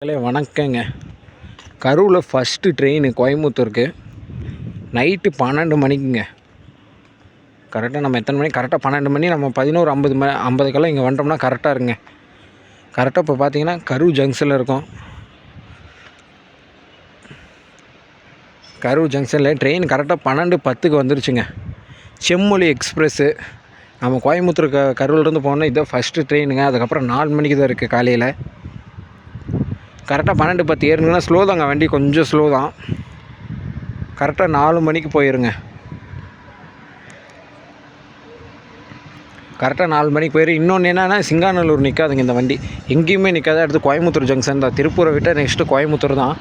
Hello வணக்கங்க. கரூரில் first train கோயம்புத்தூருக்கு. நைட்டு பன்னெண்டு மணிக்குங்க. கரெக்டாக நம்ம எத்தனை மணி? கரெக்டாக பன்னெண்டு மணி நம்ம பதினோரு ஐம்பது ம ஐம்பதுக்கெல்லாம் இங்கே வந்துட்டோம்னா கரெக்டாக இருங்க. கரெக்டாக இப்போ பார்த்தீங்கன்னா கரூர் ஜங்ஷனில் இருக்கோம். கரூர் ஜங்ஷனில் ட்ரெயின் கரெக்டாக பன்னெண்டு பத்துக்கு வந்துருச்சுங்க. செம்மொழி எக்ஸ்பிரஸ்ஸு நம்ம கோயம்புத்தூர் க கரூர்லேருந்து போனோம்னா இதான் ஃபஸ்ட்டு ட்ரெயினுங்க அதுக்கப்புறம் நாலு மணிக்கு தான் இருக்குது காலையில். கரெக்டாக பன்னெண்டு பத்து ஏறுங்கன்னா ஸ்லோ தாங்க வண்டி கொஞ்சம் ஸ்லோ தான். கரெக்டாக நாலு மணிக்கு போயிருங்க. கரெக்டாக நாலு மணிக்கு போயிரு. இன்னொன்று என்னென்னா சிங்காநல்லூர் நிற்காதுங்க இந்த வண்டி. எங்கேயுமே நிற்காத அடுத்து கோயம்புத்தூர் ஜங்ஷன் தான். திருப்பூரை விட்டால் நெக்ஸ்ட்டு கோயம்புத்தூர் தான்.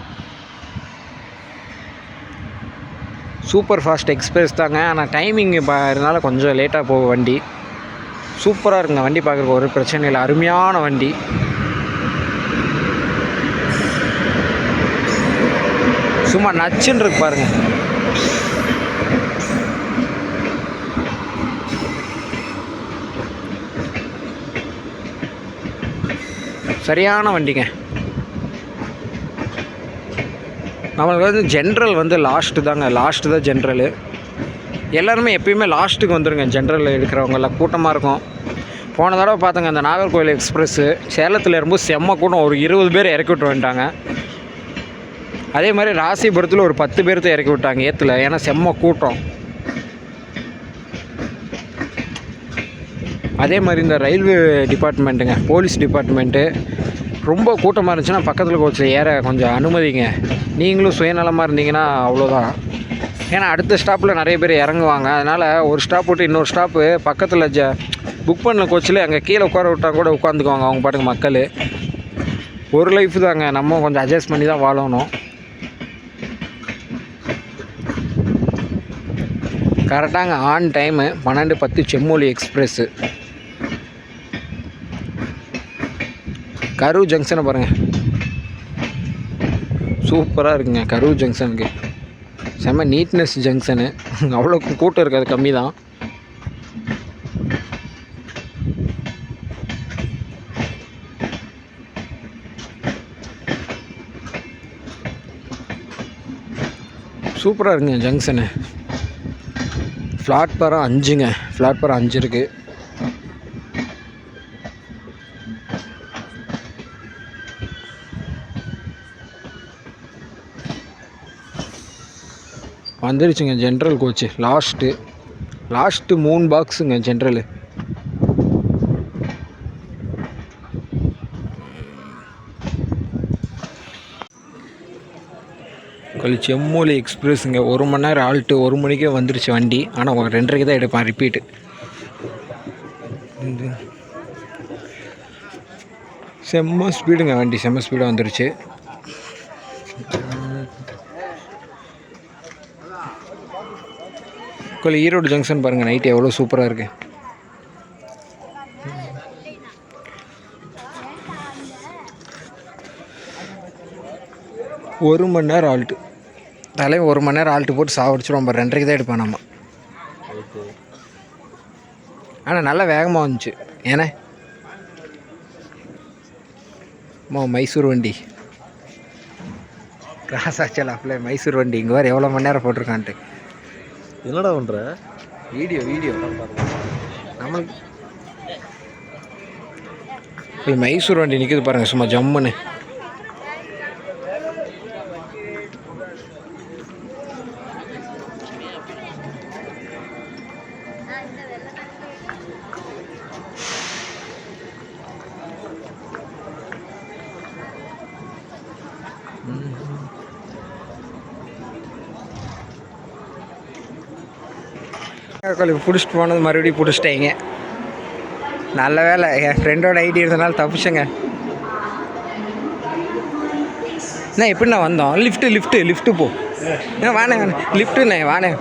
சூப்பர் ஃபாஸ்ட் எக்ஸ்பிரஸ் தாங்க. ஆனால் டைமிங் இப்போ இதனால கொஞ்சம் லேட்டாக போகும் வண்டி. சூப்பராக இருக்குங்க. வண்டி பார்க்குறக்கு ஒரு பிரச்சனை இல்லை. அருமையான வண்டி. சும்மா நச்சுன்னு இருக்கு பாருங்க. சரியான வண்டிங்க. நம்மளுக்கு வந்து ஜென்ரல் வந்து லாஸ்ட்டு தாங்க. லாஸ்ட்டு தான் ஜென்ரலு எல்லாருமே எப்பயுமே லாஸ்ட்டுக்கு வந்துடுங்க ஜென்ரல் எடுக்கிறவங்கெல்லாம் கூட்டமாக இருக்கும். போன தடவை பார்த்துங்க அந்த நாகர்கோவில் எக்ஸ்பிரஸ்ஸு சேலத்தில் இருக்கும்போது செம்ம கூட்டம். ஒரு இருபது பேர் இறக்கி விட்டு வந்துட்டாங்க. அதே மாதிரி ராசிபுரத்தில் ஒரு பத்து பேர்த்த இறக்கி விட்டாங்க ஏற்றுல ஏன்னா செம்ம கூட்டம். அதே மாதிரி இந்த ரயில்வே டிபார்ட்மெண்ட்டுங்க போலீஸ் டிபார்ட்மெண்ட்டு ரொம்ப கூட்டமாக இருந்துச்சுன்னா பக்கத்தில் கோச்சில் ஏற கொஞ்சம் அனுமதிங்க. நீங்களும் சுயநலமாக இருந்தீங்கன்னா அவ்வளோதான் ஏன்னா அடுத்த ஸ்டாப்பில் நிறைய பேர் இறங்குவாங்க. அதனால் ஒரு ஸ்டாப் விட்டு இன்னொரு ஸ்டாப்பு பக்கத்தில் ஜ புக் பண்ண கோச்சில் அங்கே கீழே உட்கார விட்டால் கூட உட்காந்துக்குவாங்க அவங்க பாட்டுக்கு மக்கள். ஒரு லைஃப் தாங்க. நம்ம கொஞ்சம் அட்ஜஸ்ட் பண்ணி தான் வாழணும். கரெக்டாங்க ஆன் டைமு பன்னெண்டு பத்து செம்மொழி எக்ஸ்பிரஸ்ஸு கரூர் ஜங்ஷனை பாருங்கள் சூப்பராக இருக்குங்க கரூர் ஜங்ஷனுக்கு செம்ம நீட்னஸ் ஜங்ஷனு அவ்வளோ கூட்டம் இருக்காது கம்மி தான் சூப்பராக இருக்குங்க ஜங்ஷனு பிளாட்பாரம் அஞ்சுங்க. பிளாட்பாரம் அஞ்சு இருக்குது வந்துருச்சுங்க ஜென்ரல் கோச்சு லாஸ்ட்டு லாஸ்ட்டு மூணு பாக்ஸுங்க ஜென்ரலு கல் செம்மொழி எக்ஸ்பிரஸுங்க. ஒரு மணி நேரம் ஆல்ட்டு ஒரு மணிக்கே வந்துருச்சு வண்டி. ஆனால் ஒரு ரெண்டரைக்கு தான் எடுப்பான் ரிப்பீட்டு செம்ம ஸ்பீடுங்க வண்டி. செம்ம ஸ்பீடாக வந்துருச்சு. கொள்ள ஈரோடு ஜங்ஷன் பாருங்கள் நைட்டு எவ்வளோ சூப்பராக இருக்குது ஒரு மணி நேரம் ஆல்ட்டு. தலைவன் ஒரு மணி நேரம் ஆல்ட்டு போட்டு சாவடிச்சிருவோம் பாரு ரெண்டரைக்கு தான் எடுப்பான் நம்ம ஆனால் நல்லா வேகமாக வந்துச்சு. ஏன்னா மைசூர் வண்டி. கிராஸ் ஆச்சலாப்பில் மைசூர் வண்டி. இங்கே வேறு எவ்வளோ மணி நேரம் போட்டிருக்கான்ட்டு. என்னடா பண்ற? Video video. நம்மளுக்கு மைசூர் வண்டி நிற்குது பாருங்கள் சும்மா ஜம்முன்னு. பிடிச்சிட்டு போனது மறுபடியும் பிடிச்சிட்டேங்க. நல்ல வேலை. என் ஃப்ரெண்டோட ஐடி இருந்தனால தப்பிச்சேங்க. அண்ணா எப்படிண்ணா வந்தோம்? லிஃப்ட்டு லிஃப்ட்டு லிஃப்ட்டு போ. வாணே வாணே லிஃப்ட்டுண்ணே வாணே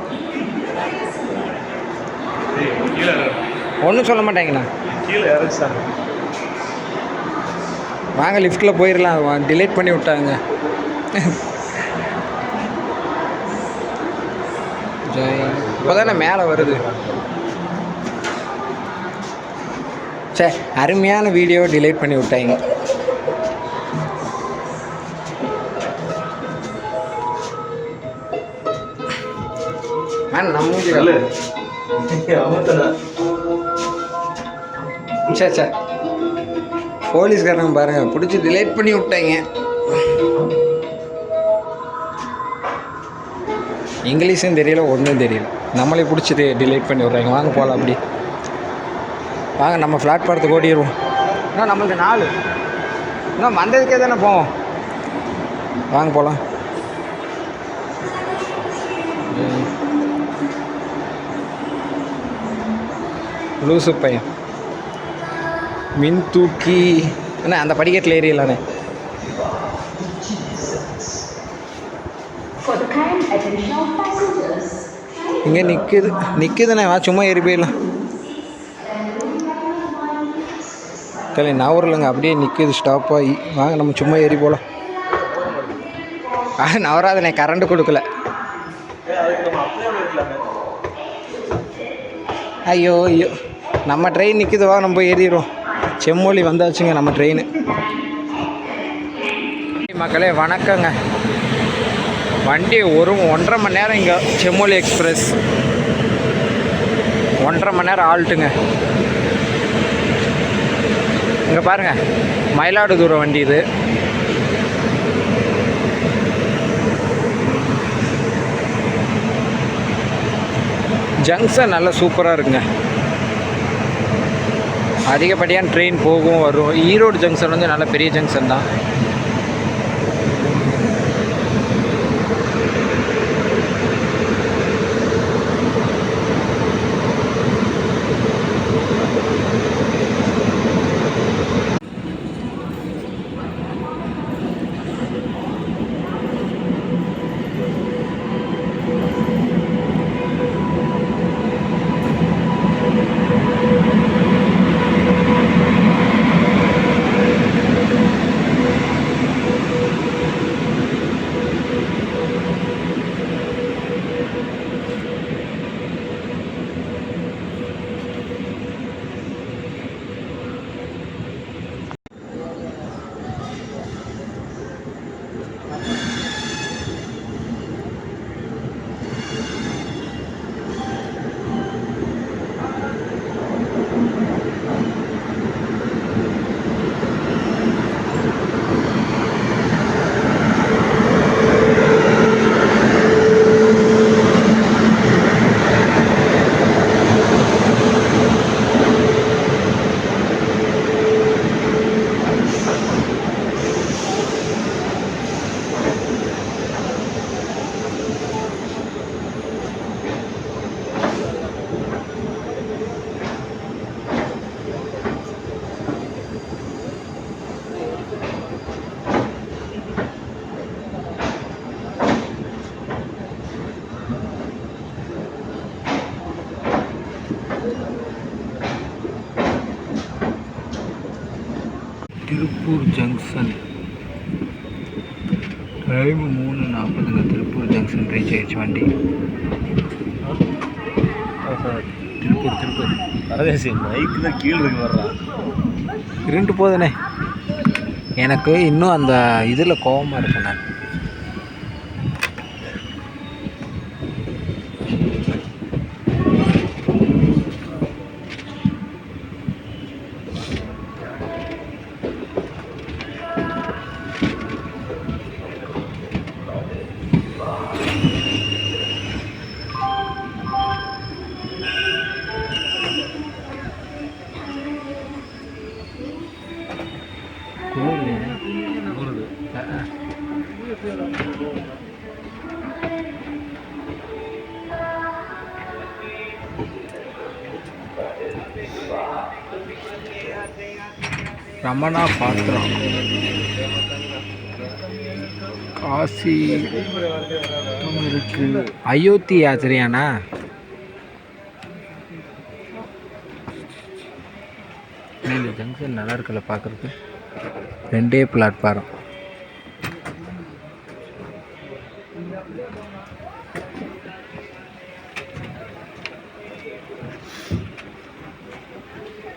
ஒன்றும் சொல்ல மாட்டேங்கண்ணா. வாங்க லிஃப்ட்டில் போயிடலாம் டிலேட் பண்ணி விட்டாங்க. ஜெய். இப்போ தானே மேலே வருது. சே அருமையான வீடியோ டிலேட் பண்ணி விட்டாங்க. சே சே போலீஸ்காரங்க பாருங்க பிடிச்சி டிலேட் பண்ணி விட்டாங்க. இங்கிலீஷும் தெரியல ஒன்றும் தெரியல. நம்மளே பிடிச்சி டிலேட் பண்ணி விட்றாங்க. வாங்க போகலாம் அப்படி. வாங்க நம்ம பிளாட்பாரத்துக்கு ஓடிடுவோம். இன்னும் நம்மளுக்கு நாலு. இன்னும் வந்ததுக்கே தானே போவோம். வாங்க போகலாம் லூசு பையன். மின் தூக்கி என்ன அந்த படிக்கட்டில் ஏறிடலானே இங்கே நிற்குது நிற்குதுண்ணே வா சும்மா ஏறி போயிடலாம். கலை நவரலைங்க அப்படியே நிற்குது ஸ்டாப் ஆகி. வாங்க நம்ம சும்மா ஏறி போகலாம் ஆ நவராதண்ணே கரண்ட் கொடுக்கல. ஐயோ ஐயோ. நம்ம ட்ரெயின் நிற்குது வா நம்ம ஏறிடுவோம். செம்மொழி வந்தாச்சுங்க நம்ம ட்ரெயின் மக்களே வணக்கங்க. வண்டி ஒரு ஒன்றரை மணி நேரம் இங்கே செம்மொழி எக்ஸ்பிரஸ். ஒன்றரை மணி நேரம் ஆல்ட்டுங்க. இங்கே பாருங்கள் மயிலாடுதுறை வண்டி இது. ஜங்ஷன் நல்லா சூப்பராக இருக்குங்க. அதிகப்படியான ட்ரெயின் போகும் வரும். ஈரோடு ஜங்ஷன் வந்து நல்ல பெரிய ஜங்ஷன் தான். திருப்பூர் ஜங்ஷன் டைம் மூணு நாற்பதுங்க திருப்பூர் ஜங்ஷன் ரீச் ஆயிடுச்சு வண்டி. திருப்பூர் திருப்பூர். பரதேசி மைக்கு தான் கீழே இருக்கு வர்றான் இருண்டு போதுனே எனக்கு இன்னும் அந்த இதில் கோவமாக இருக்கேன் நான். ரமணா பாத்திரம். காசி இருக்கு அயோத்தி யாத்திரையாண்ணா அண்ணா, இந்த ஜங்ஷன் நல்லா இருக்குல்ல பார்க்குறதுக்கு ரெண்டே பிளாட்ஃபாரம்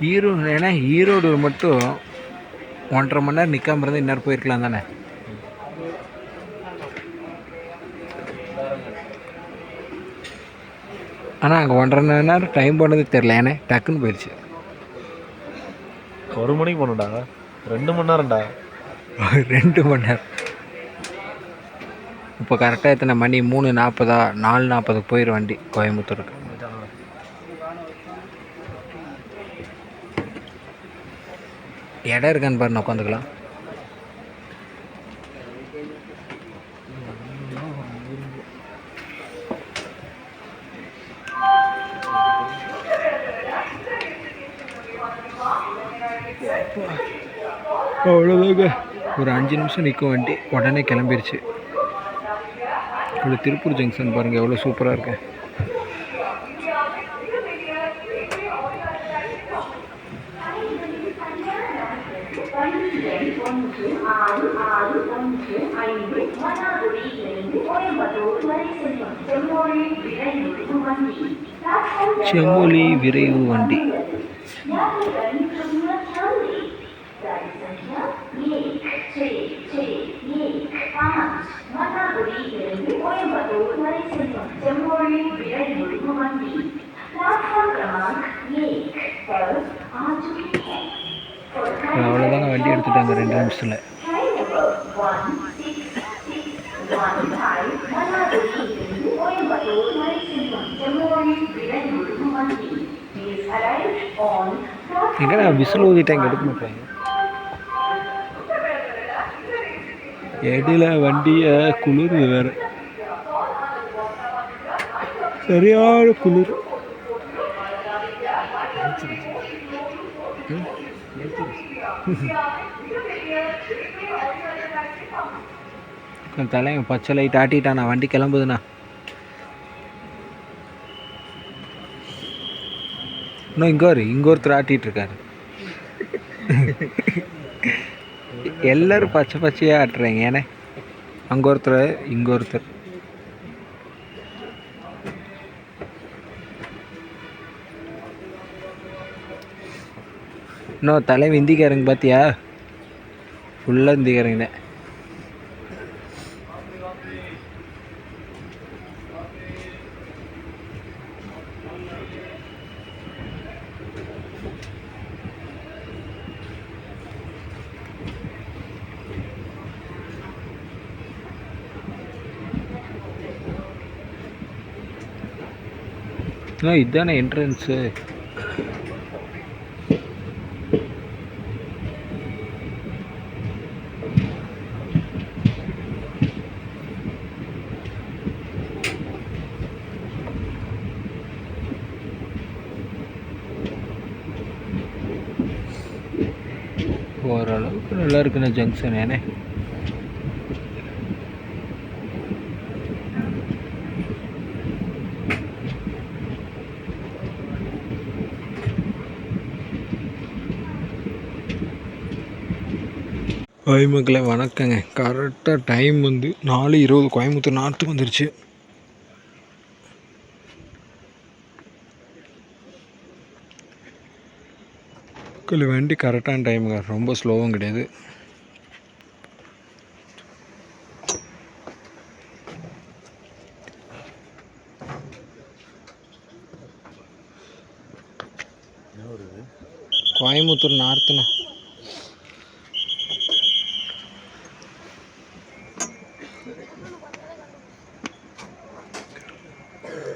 ஈரோடு ஏன்னா ஈரோடு மட்டும் ஒன்றரை மணி நேரம் நிற்காம இருந்தால் இந்நேரம் போயிருக்கலாம் தானே? ஆனால் அங்கே ஒன்றரை மணி நேரம் டைம் போனது தெரில ஏன்னா டக்குன்னு போயிடுச்சு ஒரு மணிக்கு போகணும்டா. ரெண்டு மணி நேரம்டா. ரெண்டு மணி நேரம். இப்போ கரெக்டாக எத்தனை மணி? மூணு நாற்பதா? நாலு நாற்பதுக்கு போயிடும் வண்டி கோயம்புத்தூருக்கு. இடம் இருக்கான்னு பாருங்க உட்காந்துக்கலாம். அவ்வளோதாங்க ஒரு அஞ்சு நிமிஷம் நிற்கும் வண்டி. உடனே கிளம்பிருச்சு. இவ்வளோ திருப்பூர் ஜங்ஷன் பாருங்கள் எவ்வளோ சூப்பராக இருக்கு செம்மொழி விரைவு வண்டி அவ்வளோதாங்க வண்டி எடுத்துட்டாங்க ரெண்டு நிமிஷத்தில் எங்கடா விசில் ஊதிட்டேன் இங்கே எடுக்க மாட்டேன் இடையில வண்டியை குளிர் வேறு சரியான குளிர் தலைவன் பச்சை லைட் ஆட்டிட்டானா வண்டி கிளம்புதுண்ணா. இன்னும் இங்கே ஒரு இங்கே ஒருத்தர் ஆட்டிகிட்டு இருக்காரு எல்லாரும் பச்சை பச்சையாக ஆட்டுறாங்க ஏன்னா அங்கே ஒருத்தர் இங்கே ஒருத்தர். இன்னும் தலைவி இந்திக்காரங்க பார்த்தியா ஃபுல்லாக இந்திக்காரங்கண்ணே தான் ஆ இதுதானே என்ட்ரன்ஸு ஓரளவுக்கு நல்லா இருக்குண்ணே ஜங்ஷன் ஏனே. மக்களே வணக்கங்க. கரெக்டாக டைம் வந்து நாலு இருபது கோயம்புத்தூர் நார்த்துக்கு வந்துருச்சு. மக்கள் வண்டி கரெக்டான டைமுங்க ரொம்ப ஸ்லோவும் கிடையாது. கோயம்புத்தூர் நார்த்துண்ணா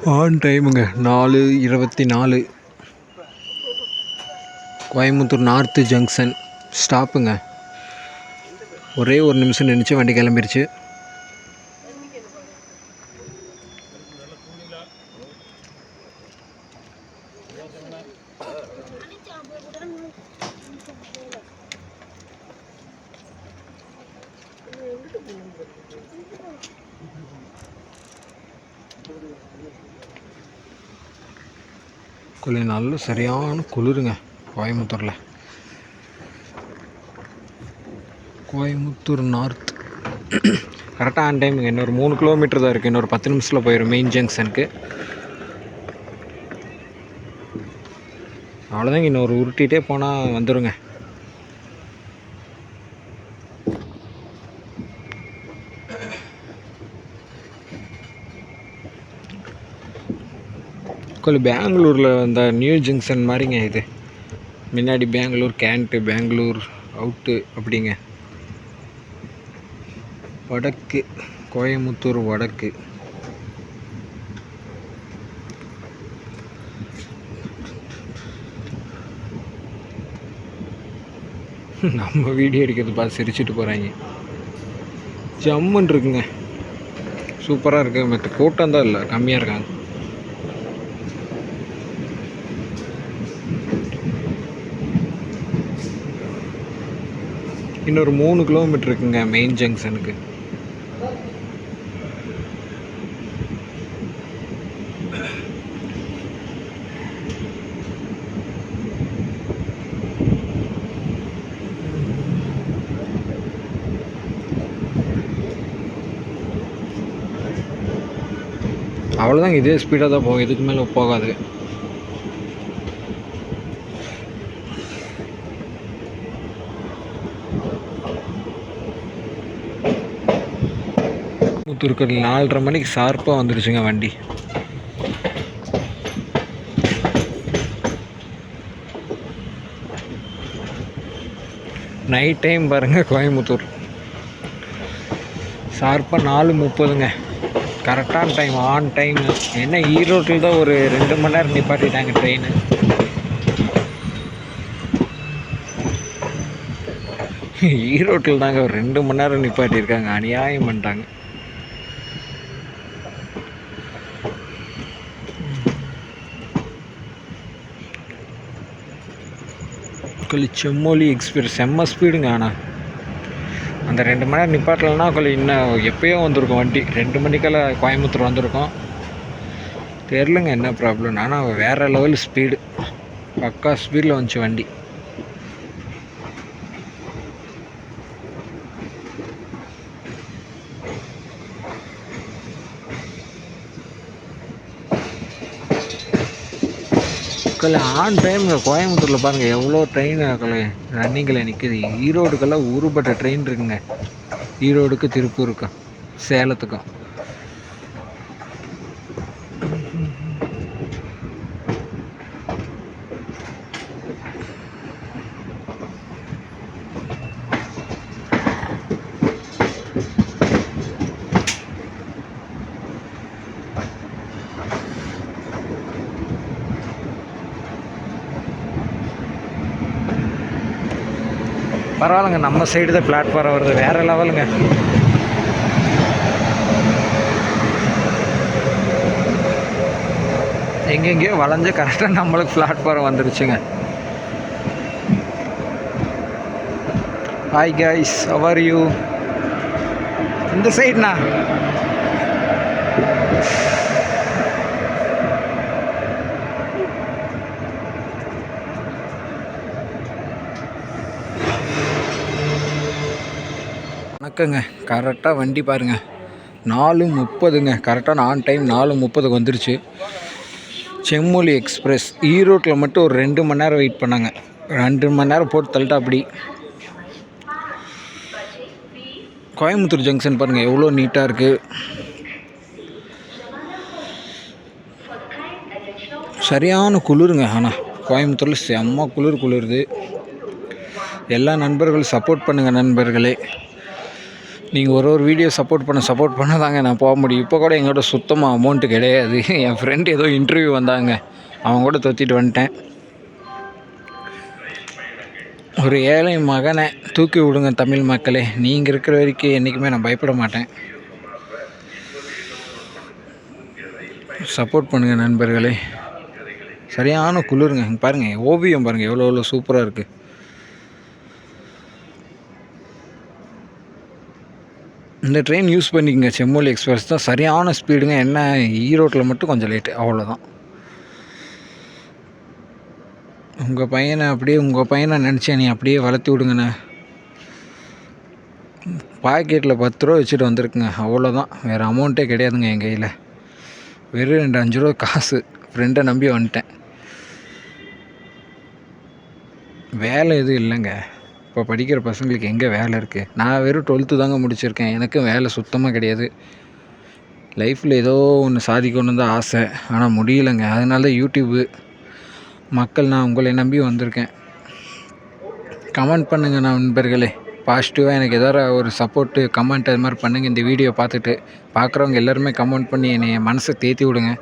ஆன் டைமுங்க நாலு இருபத்தி நாலு கோயம்புத்தூர் நார்த்து ஜங்ஷன். ஸ்டாப்புங்க ஒரே ஒரு நிமிஷம் நினச்சி வண்டி கிளம்பிருச்சு கொஞ்சம் நல்ல சரியான குளிருங்க கோயம்புத்தூரில். கோயம்புத்தூர் நார்த் கரெக்டாக ஆன் டைம் இன்னொரு மூணு கிலோமீட்டர் தான் இருக்குது இன்னொரு பத்து நிமிஷத்தில் போயிடும் மெயின் ஜங்ஷனுக்கு அவ்வளோதாங்க இன்னொரு உருட்டிகிட்டே போனால் வந்துடுங்க லோக்கல் பெங்களூரில் இந்த நியூ ஜங்ஷன் மாதிரிங்க இது. முன்னாடி பெங்களூர் கேண்ட்டு பெங்களூர் அவுட்டு அப்படிங்க. வடக்கு கோயமுத்தூர் வடக்கு. நம்ம வீடியோ எடுக்கிறது பார்த்து சிரிச்சிட்டு போகிறாங்க ஜம்முன்னு இருக்குங்க. சூப்பராக இருக்குது மற்ற கூட்டம் தான் இல்லை கம்மியாக இருக்காங்க. இன்னொரு மூணு கிலோமீட்டர் இருக்குங்க மெயின் ஜங்ஷனுக்கு அவ்வளோதாங்க இதே ஸ்பீடாக தான் போகும். இதுக்கு மேலே போகாது. முத்தூர்கல் நாலரை மணிக்கு ஷார்ப்பாக வந்துருச்சுங்க வண்டி. நைட் டைம் பாருங்கள் கோயம்புத்தூர். ஷார்ப்பாக நாலு முப்பதுங்க. கரெக்டான டைம் ஆன் டைம் என்ன ஈரோட்டில் தான் ஒரு ரெண்டு மணி நேரம் நிப்பாட்டிட்டாங்க ட்ரெயின் ஈரோட்டில் தாங்க ஒரு ரெண்டு மணி நேரம் நிப்பாட்டியிருக்காங்க. அநியாயம் பண்ணிட்டாங்க. கொஞ்சம் செம்மொழி எக்ஸ்பீரியன்ஸ் செம்ம ஸ்பீடுங்க ஆனால் அந்த ரெண்டு மணி நேரம் நிப்பாட்டலைன்னா கொல்லி இன்னும் எப்போயோ வந்திருக்கும் வண்டி. ரெண்டு மணிக்கெல்லாம் கோயம்புத்தூர் வந்திருக்கோம். தெரிலங்க என்ன ப்ராப்ளம் ஆனால் வேறு லெவல் ஸ்பீடு பக்கா ஸ்பீடில் வந்துச்சு வண்டி. கல்ல ஆன் டைம் கோயம்புத்தூரில் பாருங்கள் எவ்வளோ ட்ரெயின் ரன்னிங்கில் நிற்கிது ஈரோடுக்கெல்லாம் ஊருப்பட்ட ட்ரெயின் இருக்குங்க. ஈரோடுக்கு திருப்பூருக்கும் சேலத்துக்கும். பரவாயில்லைங்க நம்ம சைடு தான் பிளாட்ஃபாரம் வருது வேறு லெவலுங்க எங்கெங்கேயோ வளைஞ்சு கரெக்டாக நம்மளுக்கு பிளாட்ஃபாரம் வந்துருச்சுங்க. ஹாய் கைஸ் அவர் யூ இந்த சைடுண்ணா வணக்கங்க. கரெக்டாக வண்டி பாருங்கள் நாலு முப்பதுங்க. கரெக்டான ஆன் டைம் நாலு முப்பதுக்கு வந்துருச்சு. செம்மொழி எக்ஸ்பிரஸ். ஈரோட்டில் மட்டும் ஒரு ரெண்டு மணி நேரம் வெயிட் பண்ணாங்க. ரெண்டு மணி நேரம் போட்டு தள்ளிட்டா அப்படி. கோயம்புத்தூர் ஜங்ஷன் பாருங்கள் எவ்வளோ நீட்டாக இருக்குது சரியான குளிருங்க. ஆனால் கோயம்புத்தூரில் செம்ம குளிர் குளிருது. எல்லா நண்பர்களும் சப்போர்ட் பண்ணுங்கள் நண்பர்களே. நீங்கள் ஒரு ஒரு வீடியோ சப்போர்ட் பண்ண சப்போர்ட் பண்ண தாங்க நான் போக முடியும். இப்போ கூட எங்கள்கிட்ட சுத்தமாக அமௌண்ட்டு கிடையாது. என் ஃப்ரெண்டு ஏதோ இன்டர்வியூ வந்தாங்க. அவங்க கூட தொத்திட்டு வந்துட்டேன். ஒரு ஏழை மகனை தூக்கி விடுங்க தமிழ் மக்களே. நீங்கள் இருக்கிற வரைக்கும் என்றைக்குமே நான் பயப்பட மாட்டேன். சப்போர்ட் பண்ணுங்கள் நண்பர்களே. சரியான குளிருங்க. பாருங்கள் ஓவியம் பாருங்கள் எவ்வளோ எவ்வளோ சூப்பராக இருக்குது இந்த ட்ரெயின் யூஸ் பண்ணிக்கங்க. செம்மொழி எக்ஸ்பிரஸ் தான். சரியான ஸ்பீடுங்க என்ன ஈரோட்டில் மட்டும் கொஞ்சம் லேட்டு அவ்வளோதான் உங்கள் பையனை அப்படியே உங்கள் பையனை நினச்சேன். நீ அப்படியே வளர்த்தி விடுங்கண்ணே. பாக்கெட்டில் பத்து ரூபா வச்சுட்டு வந்திருக்குங்க. அவ்வளோதான் வேறு அமௌண்ட்டே கிடையாதுங்க என் கையில். வெறும் ரெண்டு அஞ்சு ரூபா காசு. ஃப்ரெண்டை நம்பி வந்துட்டேன். வேலை எதுவும் இல்லைங்க. இப்போ படிக்கிற பசங்களுக்கு எங்கே வேலை இருக்குது நான் வெறும் டுவெல்த்து தாங்க முடிச்சிருக்கேன். எனக்கும் வேலை சுத்தமாக கிடையாது. லைஃப்பில் ஏதோ ஒன்று சாதிக்கணுன்னு தான் ஆசை. ஆனால் முடியலைங்க. அதனால தான் யூடியூப்பு மக்கள் நான் உங்களை நம்பி வந்திருக்கேன். கமெண்ட் பண்ணுங்கள் நான் நண்பர்களே. பாசிட்டிவாக எனக்கு எதாவது ஒரு சப்போர்ட்டு கமெண்ட் அது மாதிரி பண்ணுங்கள் இந்த வீடியோ பார்த்துட்டு. பார்க்குறவங்க எல்லாருமே கமெண்ட் பண்ணி என்னை மனசை தேற்றி விடுங்க.